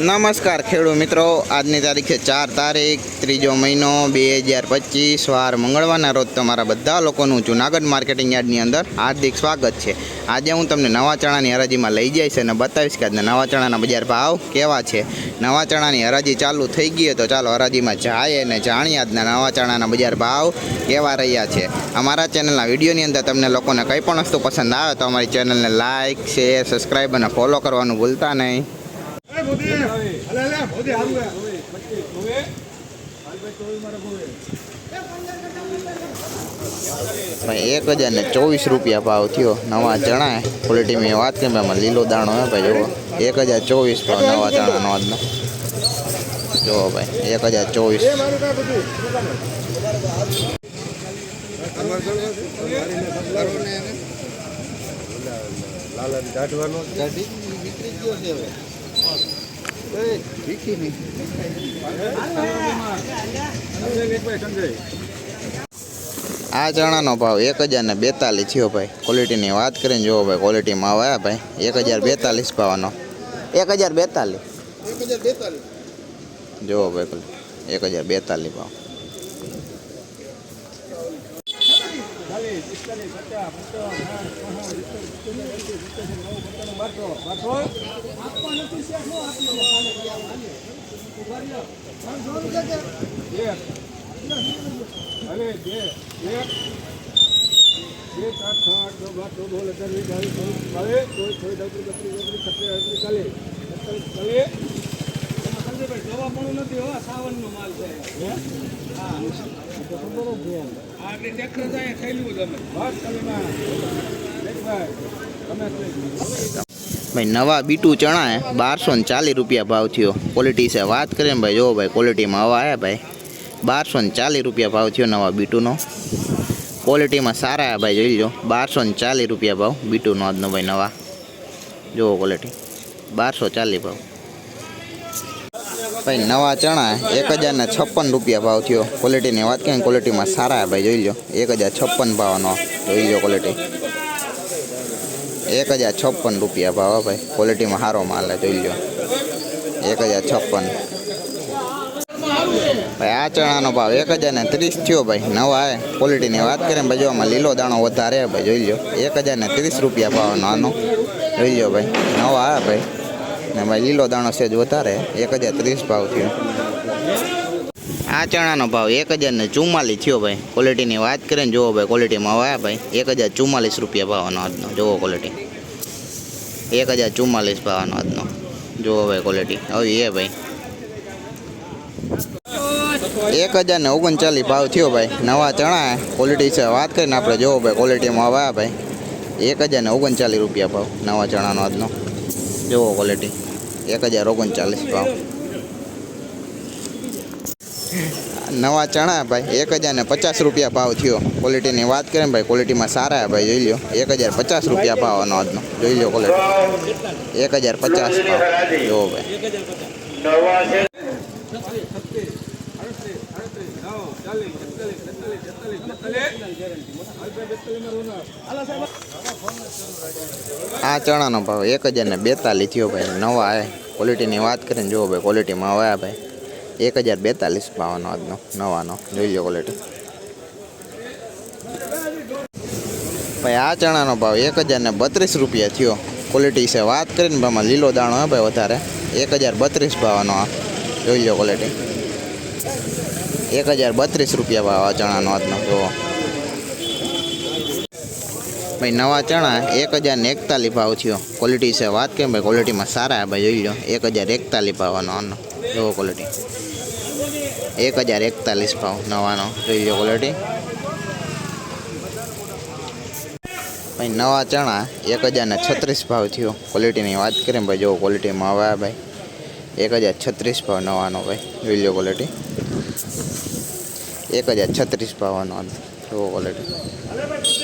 નમસ્કાર ખેડૂત મિત્રો. આજની તારીખે ચાર તારીખ, ત્રીજો મહિનો બે હજાર પચીસ, વાર મંગળવારના રોજ તમારા બધા લોકોનું જુનાગઢ માર્કેટિંગ યાર્ડની અંદર હાર્દિક સ્વાગત છે. આજે હું તમને નવા ચણાની હરાજીમાં લઈ જઈશ અને બતાવીશ કે આજના નવા ચણાના બજાર ભાવ કેવા છે. નવા ચણાની હરાજી ચાલુ થઈ ગઈ તો ચાલો હરાજીમાં જાય અને જાણીએ આજના નવા ચણાના બજાર ભાવ કેવા રહ્યા છે. અમારા ચેનલના વિડીયોની અંદર તમને લોકોને કંઈ પણ વસ્તુ પસંદ આવે તો અમારી ચેનલને લાઇક શેર, સબસ્ક્રાઈબ અને ફોલો કરવાનું ભૂલતા નહીં. ભાઈ એક હજાર ને ચોવીસ રૂપિયા ભાવ થયો. નવા ચણા ક્વોલિટીમાં વાત કેમ એમાં લીલો દાણો હે ભાઈ? જુઓ. એક હજાર ચોવીસ ભાવ નવા ચણાનો આજનો જુઓ ભાઈ એક હજાર ચોવીસ. આ ચણાનો ભાવ એક હજાર ને બેતાલીસ થયો ભાઈ. ક્વોલિટીની વાત કરીને જુઓ ભાઈ ક્વોલિટીમાં આવ્યા ભાઈ. એક હજાર બેતાલીસ ભાવનો. એક હજાર બેતાલીસ. જુઓ ભાઈ એક હજાર બેતાલીસ ભાવ. પિસ્તાલીસ પચાસ પંચાવન બારસો બારસો આપવા નથી હવે બે એક બે ચાર છ આઠ નવ બાર ચૌદ સોળ અઢાર વીસ બાવીસ ચોવીસ બાવીસ ચોવીસ ચોવીસ અડત્રીસ બત્રીસ ઓગણીસ ભાઈ, નવા બીટું ચણા હે બારસો ને ચાલીસ રૂપિયા ભાવ થયો. ક્વોલિટી છે. વાત કરીએ ને ભાઈ જો ભાઈ ક્વોલિટીમાં હવા આવ્યા ભાઈ. બારસો ને ચાલીસ રૂપિયા ભાવ થયો નવા બીટુનો. ક્વોલિટીમાં સારા હે ભાઈ, જોઈ લો. બારસો ને ચાલીસ રૂપિયા ભાવ બીટુનો આજનો ભાઈ નવા. જુઓ ક્વોલિટી બારસો ચાલીસ ભાવ. ભાઈ, નવા ચણા એક હજાર ને છપ્પન રૂપિયા ભાવ થયો. ક્વોલિટીની વાત કરીએ ક્વોલિટીમાં સારા ભાઈ, જોઈ લો એક હજાર છપ્પન ભાવનો, જોઈ લો ક્વોલિટી એક હજાર છપ્પન રૂપિયા ભાવ ભાઈ. ક્વોલિટીમાં સારો માલ જોઈ લો એક હજાર છપ્પન. ભાઈ, આ ચણાનો ભાવ એક હજાર ને ત્રીસ થયો ભાઈ, નવા હે ક્વોલિટીની વાત કરીએ ભાઈ, જો લીલો દાણો વધારે ભાઈ, જોઈ લો એક હજાર ને ત્રીસ રૂપિયા ભાવનો આનો, જોઈ લો ભાઈ. નવા હે ભાઈ. ને ભાઈ લીલો દાણો સેજ વધારે, એક હજાર ત્રીસ ભાવ થયો. આ ચણાનો ભાવ એક હજાર ને ચુમ્માલીસ થયો ભાઈ. ક્વોલિટીની વાત કરીને જુઓ ભાઈ ક્વોલિટીમાં આવ્યા ભાઈ, એક હજાર ચુમ્માલીસ રૂપિયા ભાવનો આજનો. જુઓ ક્વોલિટી એક હજાર ચુમ્માલીસ ભાવનો આજનો. જુઓ ભાઈ ક્વોલિટી હવે એ ભાઈ. એક હજાર ને ઓગણચાલીસ ભાવ થયો ભાઈ. નવા ચણા ક્વોલિટી છે. વાત કરીને આપણે જુઓ ભાઈ ક્વોલિટીમાં આવ્યા ભાઈ. એક હજાર ને ઓગણચાલીસ રૂપિયા ભાવ, નવા ચણાનો આજનો. જુઓ ક્વોલિટી એક હજાર ઓગણચાલીસ ભાવ નવા ચણા ભાઈ, એક હજાર ને પચાસ રૂપિયા ભાવ થયો. ક્વોલિટીની વાત કરીએ ભાઈ ક્વોલિટીમાં સારા ભાઈ, જોઈ લો એક હજાર પચાસ રૂપિયા ભાવનો આજનો. જોઈ લો ક્વોલિટી એક હજાર પચાસ ભાવ. જુઓ ભાઈ. આ ચણાનો ભાવ એક હજાર ને બેતાલીસ થયો ભાઈ. નવા હે ક્વોલિટીની વાત કરીને જુઓ ભાઈ ક્વોલિટીમાં આવ્યા ભાઈ. એક હજાર બેતાલીસ ભાવનો આજનો, નવાનો. જોઈ લો ક્વોલિટી ભાઈ, આ ચણાનો ભાવ એક હજાર ને બત્રીસ રૂપિયા થયો. ક્વોલિટી છે વાત કરીને ભાઈમાં લીલો દાણો હે ભાઈ વધારે. એક હજાર બત્રીસ ભાવનો આ. જોઈ લો ક્વોલિટી એક હજાર બત્રીસ રૂપિયા ભાવ આ ચણાનો આજનો જુઓ. ભાઈ, નવા ચણા એક હજાર ને એકતાલીસ ભાવ થયો. ક્વોલિટી છે. વાત કેમ ભાઈ? ક્વોલિટીમાં સારા ભાઈ, જોઈ લો. એક હજાર એકતાલીસ ભાવનો આનો. જુઓ ક્વોલિટી એક હજાર એકતાલીસ ભાવ નવાનો. જોઈ લો ક્વોલિટી ભાઈ, નવા ચણા એક હજાર ને છત્રીસ ભાવ થયો. ક્વોલિટીની વાત કરીએ ભાઈ, જુઓ ક્વોલિટીમાં આવ્યા ભાઈ. એક હજાર છત્રીસ ભાવ નવાનો ભાઈ. જોઈ લો ક્વોલિટી એક હજાર છત્રીસ ભાવવાનો હતો. એવો ક્વોલિટી